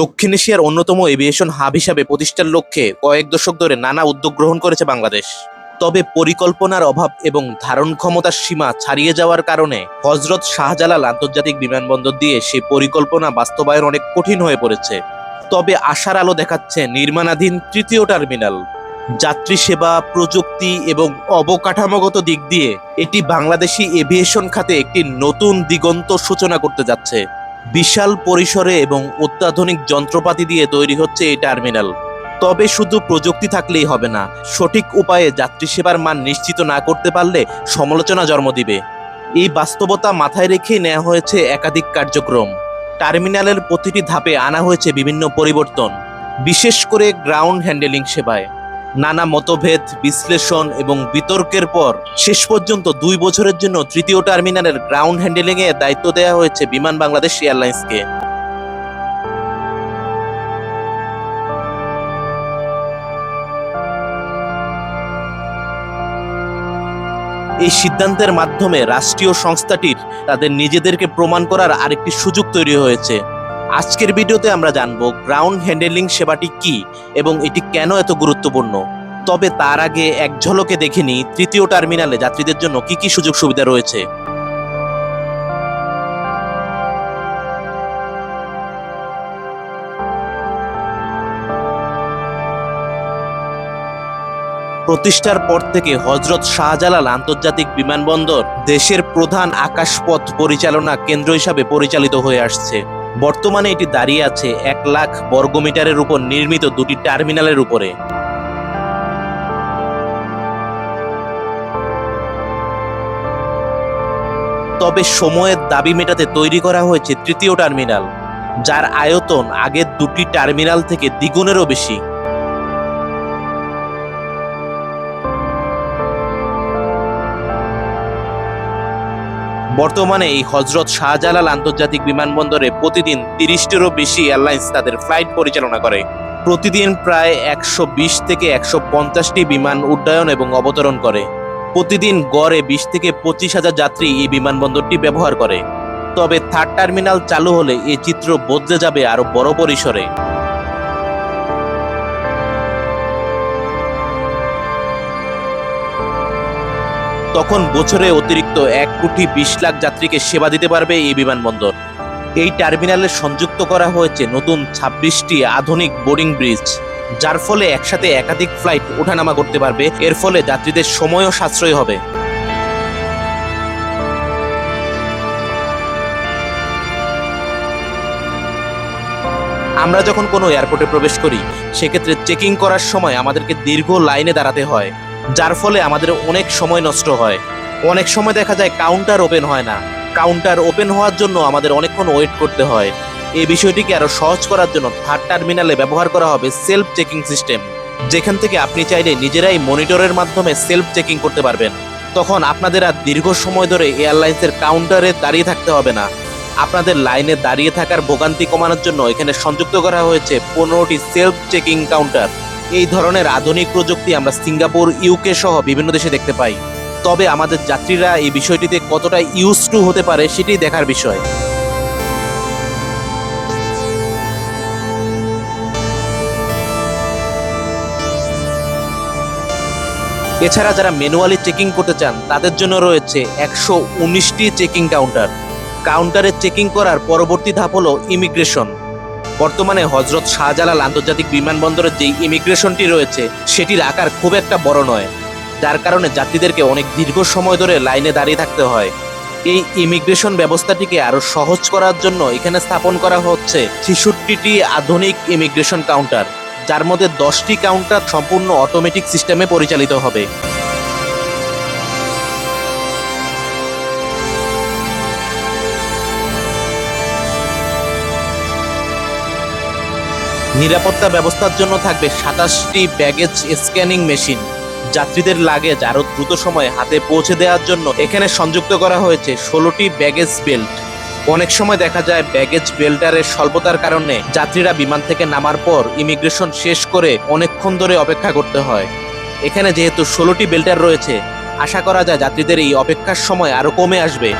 দক্ষিণ এশিয়ার অন্যতম এভিয়েশন হাব হিসাবে প্রতিষ্ঠার লক্ষ্যে কয়েক দশক ধরে নানা উদ্যোগ গ্রহণ করেছে বাংলাদেশ। তবে পরিকল্পনার অভাব এবং ধারণ ক্ষমতার সীমা ছাড়িয়ে যাওয়ার কারণে হজরত শাহজালাল আন্তর্জাতিক বিমানবন্দর দিয়ে সেই পরিকল্পনা বাস্তবায়ন অনেক কঠিন হয়ে পড়েছে। তবে আশার আলো দেখাচ্ছে নির্মাণাধীন তৃতীয় টার্মিনাল। যাত্রী সেবা, প্রযুক্তি এবং অবকাঠামোগত দিক দিয়ে এটি বাংলাদেশি এভিয়েশন খাতে একটি নতুন দিগন্ত সূচনা করতে যাচ্ছে। বিশাল পরিসরে এবং অত্যাধুনিক যন্ত্রপাতি দিয়ে তৈরি হচ্ছে এই টার্মিনাল। তবে শুধু প্রযুক্তি থাকলেই হবে না, সঠিক উপায়ে যাত্রী সেবার মান নিশ্চিত না করতে পারলে সমালোচনা জন্ম দিবে। এই বাস্তবতা মাথায় রেখে নেওয়া হয়েছে একাধিক কার্যক্রম। টার্মিনালের প্রতিটি ধাপে আনা হয়েছে বিভিন্ন পরিবর্তন, বিশেষ করে গ্রাউন্ড হ্যান্ডেলিং সেবায়। নানা মতভেদ, বিশ্লেষণ এবং বিতর্কের পর শেষ পর্যন্ত দুই বছরের জন্য তৃতীয় টার্মিনালের গ্রাউন্ড হ্যান্ডেলিং এর দায়িত্ব দেওয়া হয়েছে বিমান বাংলাদেশ এয়ারলাইন্সকে। এই সিদ্ধান্তের মাধ্যমে রাষ্ট্রীয় সংস্থাটির তাদের নিজেদেরকে প্রমাণ করার আরেকটি সুযোগ তৈরি হয়েছে। আজকের ভিডিওতে আমরা জানব গ্রাউন্ড হ্যান্ডেলিং সেবাটি কি এবং এটি কেন এত গুরুত্বপূর্ণ? তবে তার আগে এক ঝলকে দেখে তৃতীয় টার্মিনালে যাত্রীদের জন্য কি কি সুযোগ সুবিধা রয়েছে। প্রতিষ্ঠার পর থেকে হজরত শাহজালাল আন্তর্জাতিক বিমানবন্দর দেশের প্রধান আকাশপথ পরিচালনা কেন্দ্র হিসাবে পরিচালিত হয়ে আসছে। বর্তমানে এটি দাঁড়িয়ে আছে এক লাখ বর্গমিটারের উপর নির্মিত দুটি টার্মিনালের উপরে। তবে সময়ের দাবি মেটাতে তৈরি করা হয়েছে তৃতীয় টার্মিনাল, যার আয়তন আগের দুটি টার্মিনাল থেকে দ্বিগুণেরও বেশি। বর্তমানে এই হজরত শাহজালাল আন্তর্জাতিক বিমানবন্দরে প্রতিদিন তিরিশটিরও বেশি এয়ারলাইন্স তাদের ফ্লাইট পরিচালনা করে। প্রতিদিন প্রায় একশো বিশ থেকে একশো পঞ্চাশটি বিমান উড্ডয়ন এবং অবতরণ করে। প্রতিদিন গড়ে বিশ থেকে পঁচিশ হাজার যাত্রী এই বিমানবন্দরটি ব্যবহার করে। তবে থার্ড টার্মিনাল চালু হলে এই চিত্র বদলে যাবে আরও বড় পরিসরে। তখন বছরে অতিরিক্ত এক কোটি বিশ লাখ যাত্রীকে সেবা দিতে পারবে এই বিমানবন্দর। এই টার্মিনালে সংযুক্ত করা হয়েছে নতুন ছাব্বিশটি আধুনিক বোর্ডিং ব্রিজ, যার ফলে একসাথে একাধিক ফ্লাইট ওঠানামা করতে পারবে। এর ফলে যাত্রীদের সময়ও সাশ্রয় হবে। আমরা যখন কোনো এয়ারপোর্টে প্রবেশ করি, সেক্ষেত্রে চেকিং করার সময় আমাদেরকে দীর্ঘ লাইনে দাঁড়াতে হয়। যার ফলে আমাদের অনেক সময় নষ্ট হয়। অনেক সময় দেখা যায় কাউন্টার ওপেন হয় না। কাউন্টার ওপেন হওয়ার জন্য আমাদের অনেকক্ষণ ওয়েট করতে হয়। এই বিষয়টিকে আরও সহজ করার জন্য থার্ড টার্মিনালে ব্যবহার করা হবে সেলফ চেকিং সিস্টেম যেখান থেকে আপনি চাইলে নিজেরাই মনিটরের মাধ্যমে সেলফ চেকিং করতে পারবেন। তখন আপনাদের আর দীর্ঘ সময় ধরে এয়ারলাইন্সের কাউন্টারে দাঁড়িয়ে থাকতে হবে না। আপনাদের লাইনে দাঁড়িয়ে থাকার ভোগান্তি কমানোর জন্য এখানে সংযুক্ত করা হয়েছে পনেরোটি সেলফ চেকিং কাউন্টার এই ধরনের আধুনিক প্রযুক্তি আমরা সিঙ্গাপুর ইউকে সহ বিভিন্ন দেশে দেখতে পাই। তবে আমাদের যাত্রীরা এই বিষয়টিতে কতটা ইউজ টু হতে পারে সেটি দেখার বিষয়। এছাড়া যারা ম্যানুয়ালি চেকিং করতে চান, তাদের জন্য রয়েছে একশো উনিশটি চেকিং কাউন্টার কাউন্টারে চেকিং করার পরবর্তী ধাপ হলো ইমিগ্রেশন বর্তমানে হজরত শাহজালাল আন্তর্জাতিক বিমানবন্দরের যে ইমিগ্রেশনটি রয়েছে, সেটির আকার খুব একটা বড় নয়। যার কারণে যাত্রীদেরকে অনেক দীর্ঘ সময় ধরে লাইনে দাঁড়িয়ে থাকতে হয়। এই ইমিগ্রেশন ব্যবস্থাটিকে আরও সহজ করার জন্য এখানে স্থাপন করা হচ্ছে ছেষট্টিটি আধুনিক ইমিগ্রেশন কাউন্টার যার মধ্যে দশটি কাউন্টার সম্পূর্ণ অটোমেটিক সিস্টেমে পরিচালিত হবে। নিরাপত্তা ব্যবস্থার জন্য থাকবে সাতাশটি ব্যাগেজ স্ক্যানিং মেশিন যাত্রীদের লাগেজ আরও দ্রুত সময়ে হাতে পৌঁছে দেওয়ার জন্য এখানে সংযুক্ত করা হয়েছে ষোলোটি ব্যাগেজ বেল্ট অনেক সময় দেখা যায় ব্যাগেজ বেল্টারের স্বল্পতার কারণে যাত্রীরা বিমান থেকে নামার পর ইমিগ্রেশন শেষ করে অনেকক্ষণ ধরে অপেক্ষা করতে হয়। এখানে যেহেতু ষোলোটি বেল্টার রয়েছে, আশা করা যায় যাত্রীদের এই অপেক্ষার সময় আরও কমে আসবে।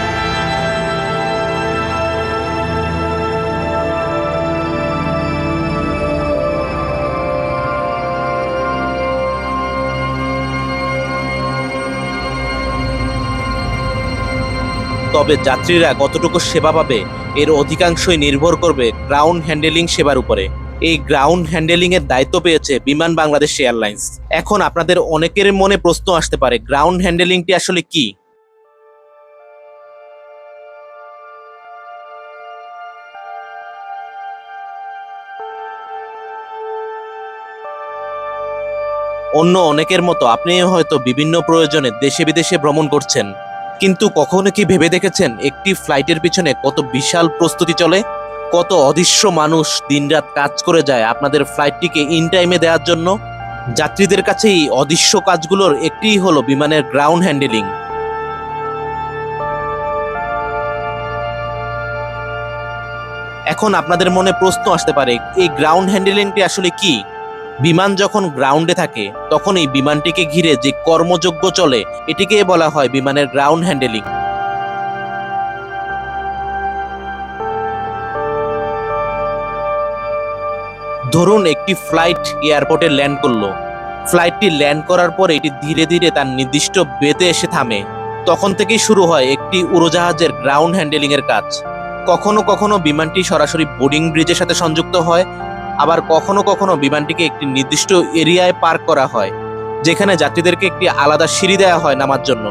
তবে যাত্রীরা কতটুকু সেবা পাবে এর অধিকাংশই নির্ভর করবে গ্রাউন্ড হ্যান্ডেলিং সেবার উপরে। এই গ্রাউন্ড হ্যান্ডেলিং এর দায়িত্ব পেয়েছে বিমান বাংলাদেশ এয়ারলাইন্স। এখন আপনাদের অনেকের মনে প্রশ্ন আসতে পারে গ্রাউন্ড হ্যান্ডেলিংটি আসলে কি? অন্য অনেকের মতো আপনিও হয়তো বিভিন্ন প্রয়োজনে দেশে বিদেশে ভ্রমণ করছেন। কিন্তু কখনো কি ভেবে দেখেছেন একটি ফ্লাইটের পিছনে কত বিশাল প্রস্তুতি চলে? কত অদৃশ্য মানুষ দিনরাত কাজ করে যায় আপনাদের ফ্লাইটটিকে ইন টাইমে দেওয়ার জন্য? যাত্রীদের কাছে এই অদৃশ্য কাজগুলোর একটিই হলো বিমানের গ্রাউন্ড হ্যান্ডেলিং। এখন আপনাদের মনে প্রশ্ন আসতে পারে, এই গ্রাউন্ড হ্যান্ডেলিংটি আসলে কি? বিমান যখন গ্রাউন্ডে থাকে, তখন এই বিমানটিকে ঘিরে যে কর্মযোগ্য চলে, এটিকে বলা হয় বিমানের গ্রাউন্ড হ্যান্ডেলিং ধরুন, একটি ফ্লাইট এয়ারপোর্টে ল্যান্ড করল। ফ্লাইটটি ল্যান্ড করার পর এটি ধীরে ধীরে তার নির্দিষ্ট বেতে এসে থামে। তখন থেকেই শুরু হয় একটি উড়োজাহাজের গ্রাউন্ড হ্যান্ডেলিং এর কাজ। কখনো কখনো বিমানটি সরাসরি বোর্ডিং ব্রিজের সাথে সংযুক্ত হয় আবার কখনো কখনো বিমানটিকে একটি নির্দিষ্ট এরিয়ায় পার্ক করা হয়, যেখানে যাত্রীদেরকে একটি আলাদা সিঁড়ি দেওয়া হয় নামার জন্য।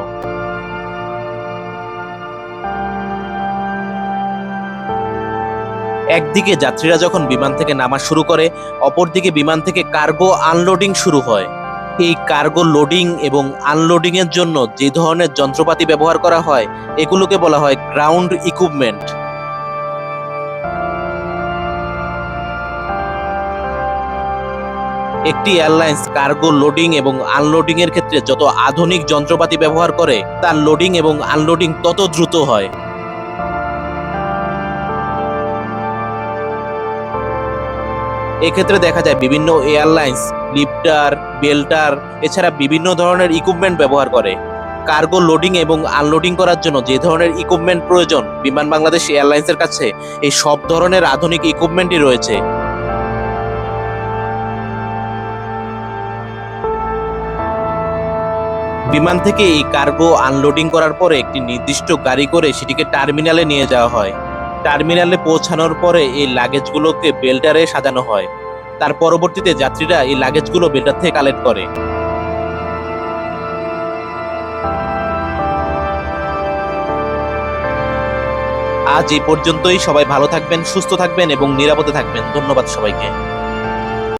একদিকে যাত্রীরা যখন বিমান থেকে নামা শুরু করে, অপরদিকে বিমান থেকে কার্গো আনলোডিং শুরু হয়। এই কার্গো লোডিং এবং আনলোডিং এর জন্য যে ধরনের যন্ত্রপাতি ব্যবহার করা হয়, এগুলোকে বলা হয় গ্রাউন্ড ইকুইপমেন্ট। একটি এয়ারলাইন্স কার্গো লোডিং এবং আনলোডিং এর ক্ষেত্রে যত আধুনিক যন্ত্রপাতি ব্যবহার করে, তার লোডিং এবং আনলোডিং তত দ্রুত হয়। এক্ষেত্রে দেখা যায় বিভিন্ন এয়ারলাইন্স, লিফটার, বেল্টার, এছাড়া বিভিন্ন ধরনের ইকুইপমেন্ট ব্যবহার করে। কার্গো লোডিং এবং আনলোডিং করার জন্য যে ধরনের ইকুইপমেন্ট প্রয়োজন, বিমান বাংলাদেশ এয়ারলাইন্সের কাছে, এই সব ধরনের আধুনিক ইকুইপমেন্টই রয়েছে। বিমান থেকে এই কার্গো আনলোডিং করার পরে একটি নির্দিষ্ট গাড়ি করে সেটিকে টার্মিনালে নিয়ে যাওয়া হয়। টার্মিনালে পৌঁছানোর পরে এই লাগেজগুলোকে বেল্টারে সাজানো হয়। তার পরবর্তীতে যাত্রীরা এই লাগেজগুলো বেল্টার থেকে কালেক্ট করে। আজ এই পর্যন্তই। সবাই ভালো থাকবেন, সুস্থ থাকবেন এবং নিরাপদে থাকবেন। ধন্যবাদ সবাইকে।